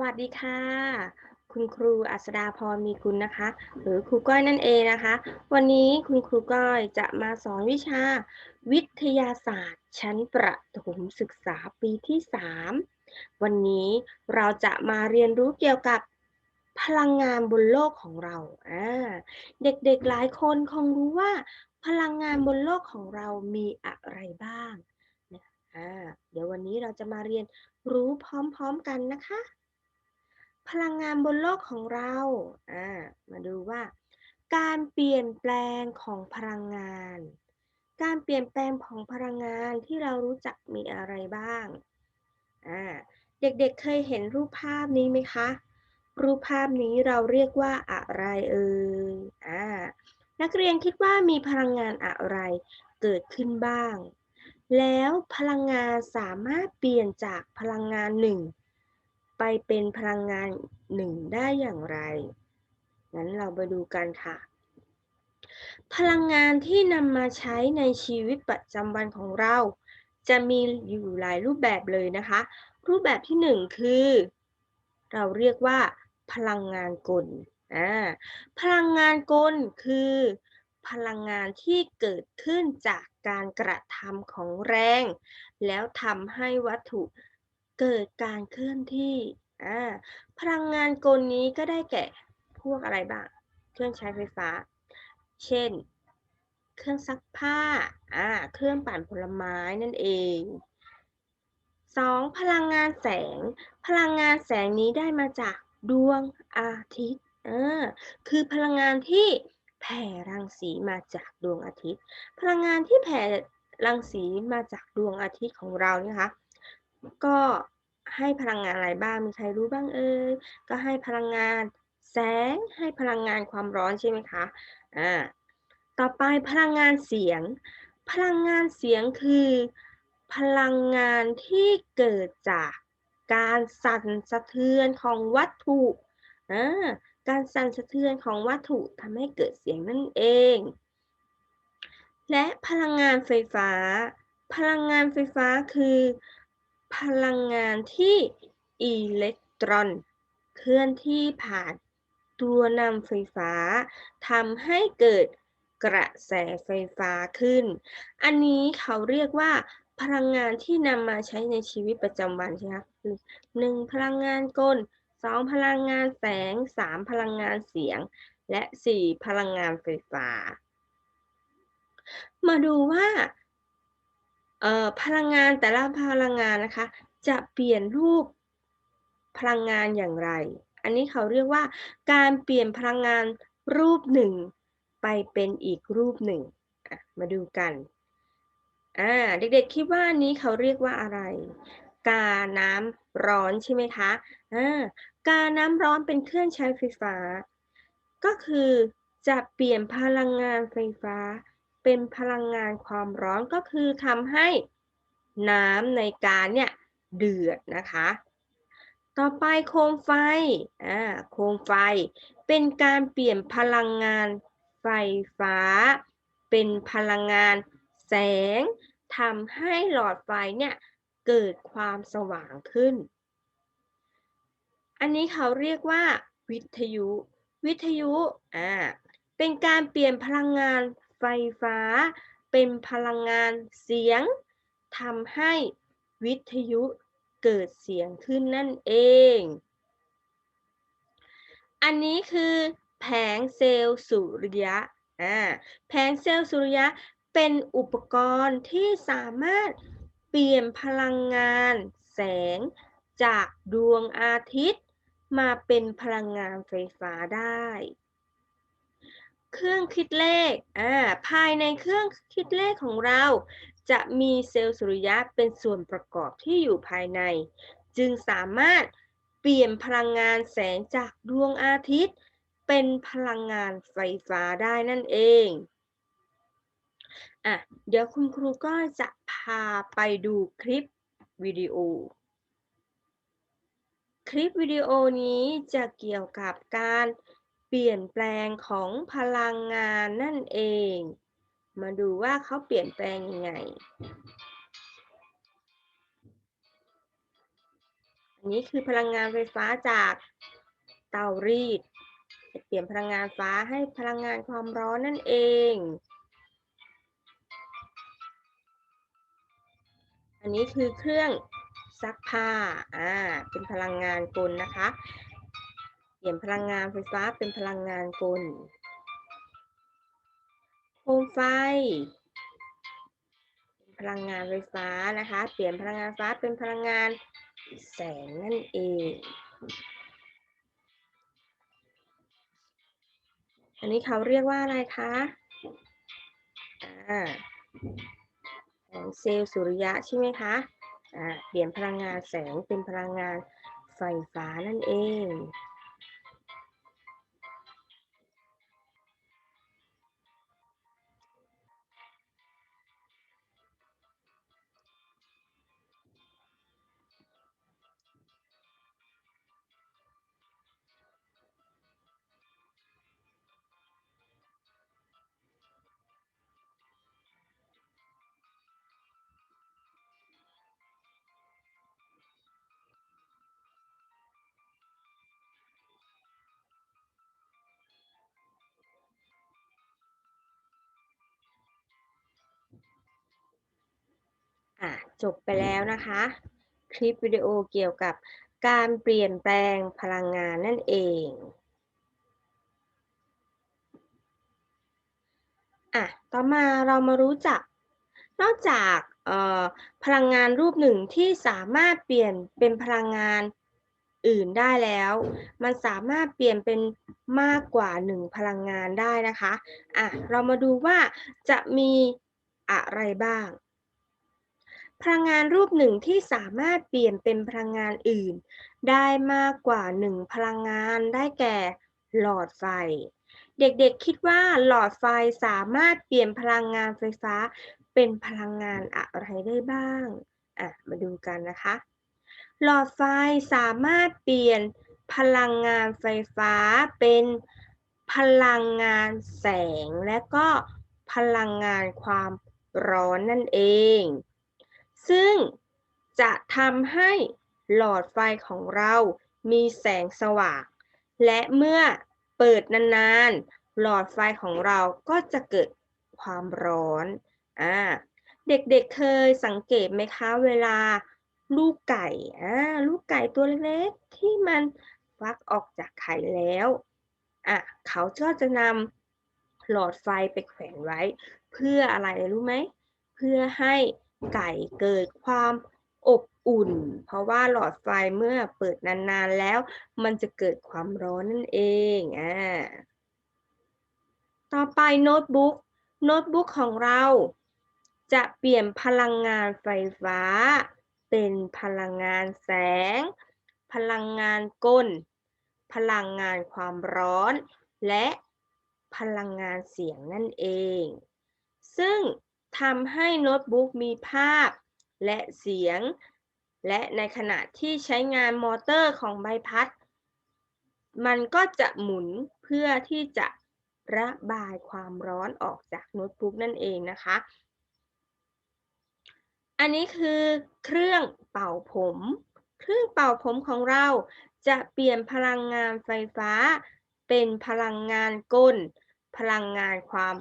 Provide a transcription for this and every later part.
วัสดีค่ะ คุณครูอัศดาพรมีคุณนะคะ หรือครูก้อยนั่นเองนะคะ วันนี้คุณครูก้อยจะมาสอนวิชา วิทยาศาสตร์ ชั้นประถมศึกษาปีที่ 3 วันนี้เราจะมาเรียนรู้เกี่ยวกับพลังงานบนโลกของเราอ่าเด็กๆหลายคนคงรู้ว่า พลังงานบนโลกของเรามีอะไรบ้างอ่าเดี๋ยววันนี้เราจะมาเรียนรู้พร้อมๆกันนะคะ พลังงานบนโลกของเราอ่ามาดูว่า การเปลี่ยนแปลงของพลังงาน การเปลี่ยนแปลงของพลังงานที่เรารู้จักมีอะไรบ้างอ่าเด็กๆเคยเห็นรูปภาพนี้ไหมคะ รูปภาพนี้เราเรียกว่าอะไรเอ่ยอ่านักเรียนคิดว่ามีพลังงานอะไรเกิดขึ้นบ้าง แล้วพลังงานสามารถเปลี่ยนจากพลังงานหนึ่ง ไปเป็นพลังงานหนึ่งได้อย่างไร งั้นเราไปดูกันค่ะ พลังงานที่นำมาใช้ในชีวิตประจำวันของเรา จะมีอยู่หลายรูปแบบเลยนะคะ รูปแบบที่หนึ่งคือ เราเรียกว่า พลังงานกลอ่าพลังงานกลคือ พลังงานที่เกิดขึ้นจากการกระทำของแรง แล้วทำให้วัตถุ เกิดการเคลื่อนที่อ่าพลังงานกลนี้ก็ได้แก่พวกอะไรบ้าง เครื่องใช้ไฟฟ้า เช่น เครื่องซักผ้าอ่าเครื่องปั่นผลไม้นั่นเอง 2. พลังงานแสง พลังงานแสงนี้ได้มาจากดวงอาทิตย์เออคือพลังงานที่แผ่รังสีมาจากดวงอาทิตย์ พลังงานที่แผ่รังสีมาจากดวงอาทิตย์ของเราเนี่ยคะ ก็ ให้พลังงานอะไรบ้าง มีใครรู้บ้างเอ่ย ก็ให้พลังงานแสง ให้พลังงานความร้อนใช่ไหมคะ อ่า ต่อไปพลังงานเสียง พลังงานเสียงคือ พลังงานที่เกิดจากการสั่นสะเทือนของวัตถุอ่าการสั่นสะเทือนของวัตถุทำให้เกิดเสียงนั่นเอง และพลังงานไฟฟ้า พลังงานไฟฟ้าคือ พลังงานที่อิเล็กตรอน เคลื่อนที่ผ่านตัวนำไฟฟ้าทำให้เกิดกระแสไฟฟ้าขึ้น อันนี้เขาเรียกว่า พลังงานที่นำมาใช้ในชีวิตประจำวันใช่ไหมคือหนึ่งพลังงานกลสองพลังงานแสงสามพลังงานเสียง และสี่พลังงานไฟฟ้า มาดูว่า พลังงานแต่ละพลังงานนะคะ จะเปลี่ยนรูปพลังงานอย่างไร อันนี้เขาเรียกว่าการเปลี่ยนพลังงานรูปหนึ่งไปเป็นอีกรูปหนึ่ง มาดูกันอ่าเด็กๆคิดว่านี้เขาเรียกว่าอะไร กาน้ำร้อนใช่ไหมคะอ่ากาน้ำร้อนเป็นเครื่องใช้ไฟฟ้า ก็คือจะเปลี่ยนพลังงานไฟฟ้า เป็นพลังงานความร้อนก็คือทำให้น้ำในกาเนี่ยเดือดนะคะ ต่อไปโคมไฟอ่าโคมไฟ เป็นการเปลี่ยนพลังงานไฟฟ้า เป็นพลังงานแสงทำให้หลอดไฟเนี่ยเกิดความสว่างขึ้น อันนี้เขาเรียกว่าวิทยุ วิทยุ อ่า เป็นการเปลี่ยนพลังงาน ไฟฟ้า เป็นพลังงานเสียงทำให้วิทยุเกิดเสียงขึ้นนั่นเอง อันนี้คือแผงเซลล์สุริยะอ่าแผงเซลล์สุริยะเป็นอุปกรณ์ที่สามารถเปลี่ยนพลังงานแสงจากดวงอาทิตย์ มาเป็นพลังงานไฟฟ้าได้ เครื่องคิดเลขอ่าภายในเครื่องคิดเลขของเรา จะมีเซลล์สุริยะเป็นส่วนประกอบที่อยู่ภายใน จึงสามารถเปลี่ยนพลังงานแสงจากดวงอาทิตย์ เป็นพลังงานไฟฟ้าได้นั่นเองอะเดี๋ยวคุณครูก็จะพาไปดูคลิปวิดีโอ คลิปวิดีโอนี้จะเกี่ยวกับการ เปลี่ยนแปลงของพลังงานนั่นเอง มาดูว่าเขาเปลี่ยนแปลงยังไง อันนี้คือพลังงานไฟฟ้าจากเตารีด เปลี่ยนพลังงานฟ้าให้พลังงานความร้อนนั่นเอง อันนี้คือเครื่องซักผ้า อ่า เป็นพลังงานกลนะคะ เปลี่ยนพลังงานไฟฟ้าเป็นพลังงานกล โคมไฟ พลังงานไฟฟ้านะคะ เปลี่ยนพลังงานฟ้าเป็นพลังงานแสงนั่นเอง อันนี้เขาเรียกว่าอะไรคะอ่าแสงเซลล์สุริยะใช่ไหมคะอ่าเปลี่ยนพลังงานแสงเป็นพลังงานไฟฟ้านั่นเอง จบไปแล้วนะคะ คลิปวิดีโอเกี่ยวกับการเปลี่ยนแปลงพลังงานนั่นเองอะต่อมาเรามารู้จัก นอกจากเอ่อพลังงานรูปหนึ่งที่สามารถเปลี่ยนเป็นพลังงานอื่นได้แล้ว มันสามารถเปลี่ยนเป็นมากกว่าหนึ่งพลังงานได้นะคะอะเรามาดูว่าจะมีอะไรบ้าง พลังงานรูปหนึ่งที่สามารถเปลี่ยนเป็นพลังงานอื่น ได้มากกว่าหนึ่งพลังงานได้แก่หลอดไฟ เด็กๆคิดว่าหลอดไฟสามารถเปลี่ยนพลังงานไฟฟ้า เป็นพลังงานอะไรได้บ้างอะมาดูกันนะคะ หลอดไฟสามารถเปลี่ยนพลังงานไฟฟ้าเป็นพลังงานแสงและก็พลังงานความร้อนนั่นเอง ซึ่งจะทำให้หลอดไฟของเรามีแสงสว่าง และเมื่อเปิดนานๆ หลอดไฟของเราก็จะเกิดความร้อนอ่าเด็กๆเเคยสังเกตไหมคะเวลาลูกไก่อ่าลูกไก่ตัวเล็กๆที่มันฟักออกจากไข่แล้วอะเขาก็จะนำหลอดไฟไปแขวนไว้ เพื่ออะไรรู้ไหม เพื่อให้ ไก่เกิดความอบอุ่น เพราะว่าหลอดไฟเมื่อเปิดนานๆแล้ว มันจะเกิดความร้อนนั่นเองอ่าต่อไปโน้ตบุ๊กโน้ตบุ๊กของเรา จะเปลี่ยนพลังงานไฟฟ้า เป็นพลังงานแสง พลังงานกล พลังงานความร้อน และพลังงานเสียงนั่นเอง ซึ่ง ทำให้โน้ตบุ๊กมีภาพและเสียง และในขณะที่ใช้งานมอเตอร์ของใบพัด มันก็จะหมุนเพื่อที่จะระบายความร้อนออกจากโน้ตบุ๊กนั่นเองนะคะ อันนี้คือเครื่องเป่าผม เครื่องเป่าผมของเราจะเปลี่ยนพลังงานไฟฟ้า เป็นพลังงานกล พลังงานความ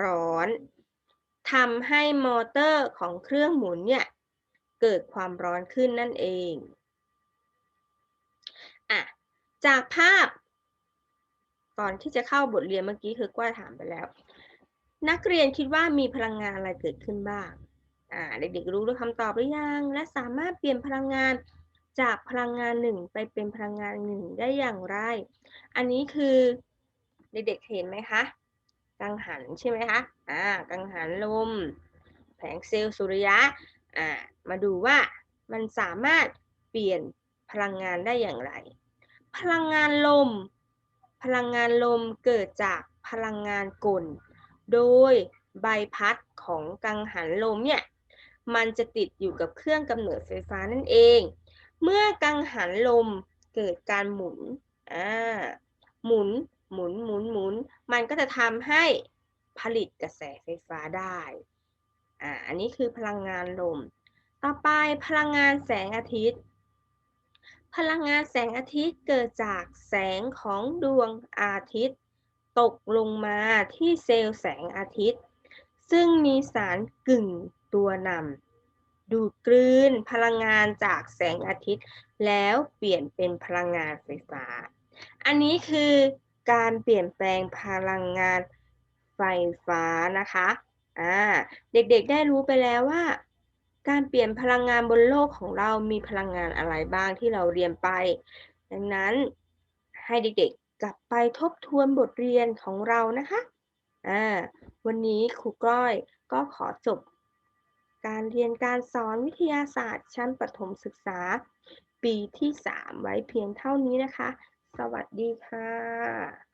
ร้อน ทำให้มอเตอร์ของเครื่องหมุนเนี่ยเกิดความร้อนขึ้นนั่นเองอะจากภาพ ตอนที่จะเข้าบทเรียนเมื่อกี้คือกว่าถามไปแล้ว นักเรียนคิดว่ามีพลังงานอะไรเกิดขึ้นบ้างอ่าเด็กๆรู้ด้วยคำตอบหรือยัง และสามารถเปลี่ยนพลังงานจากพลังงานหนึ่งไปเป็นพลังงานหนึ่งได้อย่างไร อันนี้คือเด็กๆเห็นไหมคะ กังหันใช่ไหมคะอ่ากังหันลม แผงเซลล์สุริยะอ่ามาดูว่ามันสามารถเปลี่ยนพลังงานได้อย่างไร พลังงานลม พลังงานลมเกิดจากพลังงานกล โดยใบพัดของกังหันลมเนี่ยมันจะติดอยู่กับเครื่องกำเนิดไฟฟ้านั่นเอง เมื่อกังหันลมเกิดการหมุนอ่าหมุน หมุนหมุนหมุนมันก็จะทำให้ผลิตกระแสไฟฟ้าได้อ่าอันนี้คือพลังงานลม ต่อไปพลังงานแสงอาทิตย์พพลังงานแสงอาทิตย์เกิดจากแสงของดวงอาทิตย์ ตกลงมาที่เซลล์แสงอาทิตย์ ซึ่งมีสารกึ่งตัวนำดูดกลืนพลังงานจากแสงอาทิตย์ แล้วเปลี่ยนเป็นพลังงานไฟฟ้า อันนี้คือ การเปลี่ยนแปลงพลังงานไฟฟ้านะคะอ่าเด็กๆได้รู้ไปแล้วว่า การเปลี่ยนพลังงานบนโลกของเรามีพลังงานอะไรบ้างที่เราเรียนไป ดังนั้นให้เด็กๆกลับไปทบทวนบทเรียนของเรานะคะอ่าวันนี้ครูก้อยก็ขอจบการเรียนการสอนวิทยาศาสตร์ชั้นประถมศึกษา ปีที่ 3 ไว้เพียงเท่านี้นะคะ สวัสดีค่ะ